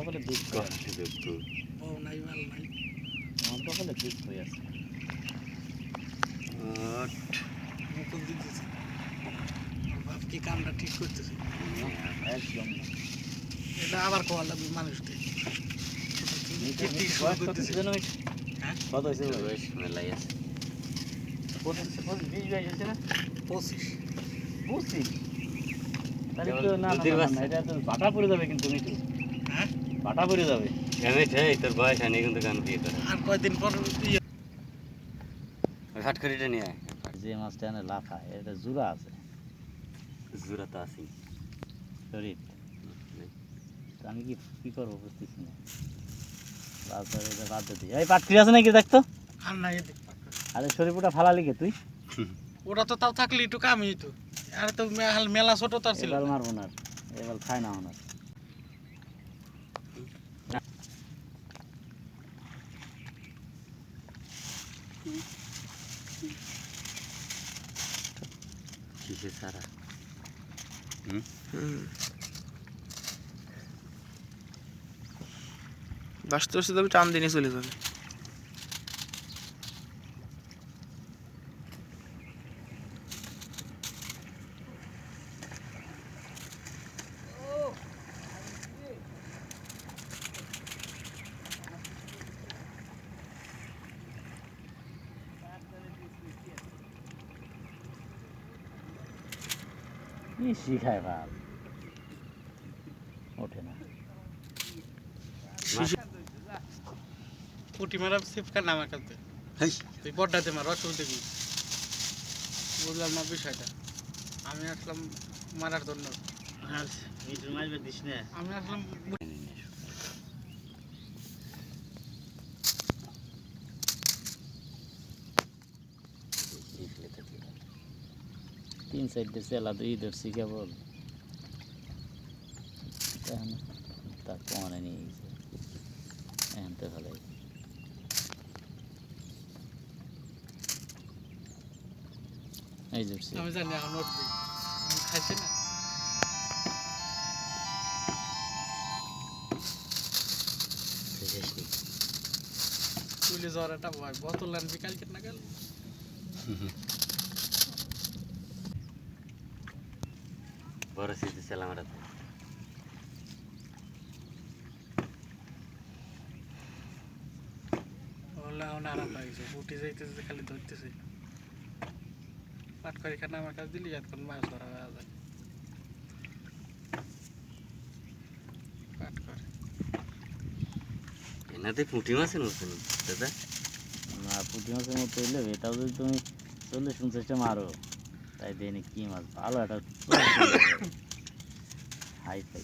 কপালে দুঃখ কষ্টে দুঃখ ও নাই মাল নাই। আমার কপালে দুঃখ হয়ে আছে। ওট। মুকুল দিতেছে বাপ কি কামটা ঠিক করতেছে? একদম এটা আবার কোয়া লাগবে মানুষকে কত হ্যাঁ? কত হয়েছে মেলাই আছে। পঁচিশ পঁচিশ বিশ বাইশ না? পঁচিশ। পঁচিশ? তাহলে তো না। এটা তো বাটা পড়ে যাবে কিন্তু মিঠু হ্যাঁ? বাটা পড়ে যাবে। ঠাই তোর বয়স হয়নি কিন্তু গান বিয়ে করে আর কয়দিন পর ফাটখড়িটা নিয়ে আয়। যে মাছটা এনে লাফা এটা জুড়া আছে। জোড়া তো আছি শরীর। আমি কি কি করব বুঝতেছি না। বাদ দিই। এই পাটকিরি আছে নাকি দেখতো আর তুই। ওটা তো তাও থাকলে একটু কামই তো আর তো মে- মেলা ছোট তার ছিল। মারবো না। এবার খাই না ওনার কিসে সারা বাঁচতে বাঁচতে তবে টান দিনে চলে যাবে। কি শিখায় ভালো ওঠে না। পুটি মারা সিফকা নাম একাতে হেই। তুই বড্ডাতে মার অসুবিধা কি বুঝলাম না বিষয়টা। আমি আসলাম মারার জন্য। মিঠুর মারবে দিস না। আমি আসলাম তিন সাইডে চেলা দুই ধরছি কেবল এখন তার কমানে নিয়ে গেছে। এখন তো ভালো এই ধরছি আমি জানি এখন উঠবি। আমি খাইছি না? তুলে যাওয়ার একটা ভয় বোতল আনবি কালকে? না গেল বড় স্মৃতি ছিল আমার হাতে। বললে আরাম লাগছে। উঠে যাইতেছে খালি ধরতেছে। পাট করে খানা আমার কাছে দিলি এতক্ষণ মাছ ধরা যায় পাট করে। এনাতে পুঁটি মাছের মতন দাদা। না পুঁটি মাছের মতো এটাও যদি তুমি চল্লিশ পঞ্চাশটা মারো। তাই দিয়ে কি মাছ? ভালো একটা হাই ফাই